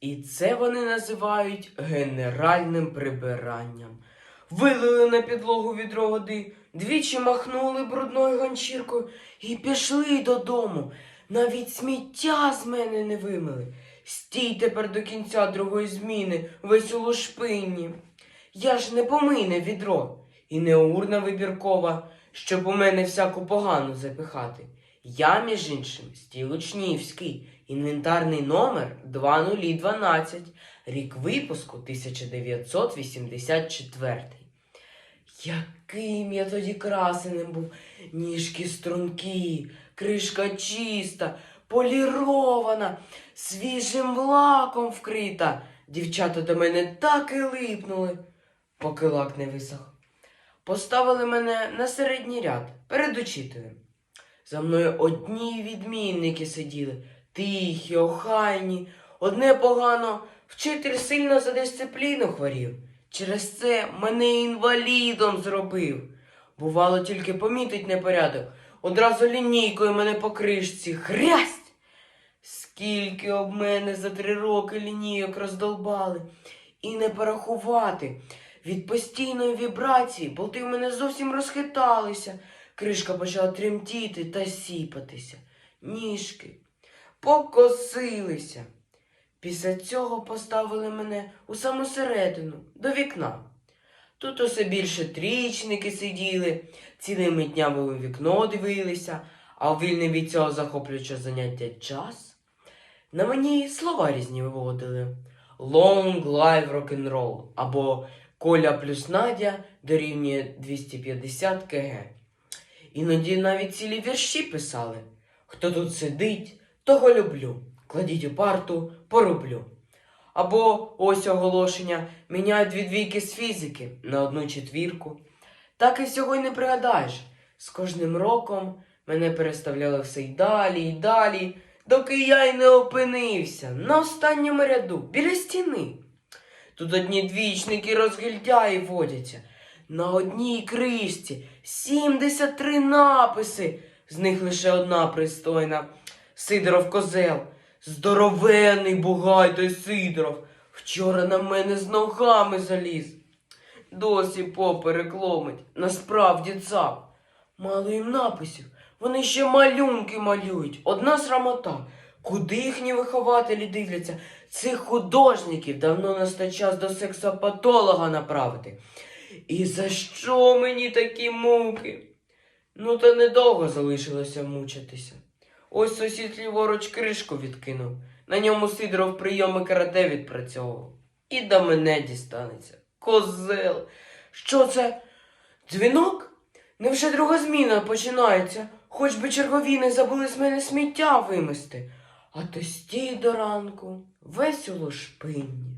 І це вони називають генеральним прибиранням. Вилили на підлогу відро води, двічі махнули брудною ганчіркою і пішли додому. Навіть сміття з мене не вимили. Стій тепер до кінця другої зміни, весь у лушпинні. Я ж не помийне відро і не урна вибіркова, щоб у мене всяку погану запихати. Я, між іншим, стій Лучнівський, інвентарний номер 2012, рік випуску 1984. Яким я тоді красеним був, ніжки стрункі, кришка чиста, полірована, свіжим лаком вкрита. Дівчата до мене так і липнули, поки лак не висох. Поставили мене на середній ряд перед учителем. За мною одні відмінники сиділи, тихі, охайні. Одне погано, вчитель сильно за дисципліну хворів. Через це мене інвалідом зробив. Бувало, тільки помітить непорядок, одразу лінійкою мене по кришці хрясть. Скільки об мене за три роки лінійок роздолбали, і не порахувати. Від постійної вібрації болти в мене зовсім розхиталися. Кришка почала тремтіти та сіпатися. Ніжки покосилися. Після цього поставили мене у саму середину, до вікна. Тут усе більше трічники сиділи, цілими днями у вікно дивилися, а вільний від цього захоплюючого заняття час. На мені слова різні виводили. Long live rock'n'roll або Коля плюс Надя дорівнює 250 кг. Іноді навіть цілі вірші писали. Хто тут сидить, того люблю. Кладіть у парту, пороблю. Або ось оголошення міняють дві двійки з фізики на одну четвірку. Так і всього й не пригадаєш. З кожним роком мене переставляли все й далі, й далі, доки я й не опинився на останньому ряду біля стіни. Тут одні двічники розгильдяї водяться. На одній кришці 73 написи, з них лише одна пристойна. Сидоров козел, здоровенний бугай той Сидоров. Вчора на мене з ногами заліз. Досі поперек ломить, насправді цап. Мало їм написів, вони ще малюнки малюють. Одна срамота. Куди їхні вихователі дивляться? Цих художників давно настав час до сексопатолога направити. І за що мені такі муки? Ну, та недовго залишилося мучитися. Ось сусід ліворуч кришку відкинув. На ньому Сидоров прийоми карате відпрацьовував. І до мене дістанеться. Козел. Що це? Дзвінок? Невже друга зміна починається? Хоч би чергові не забули з мене сміття вимести. А то стій до ранку, весь у лошпинні.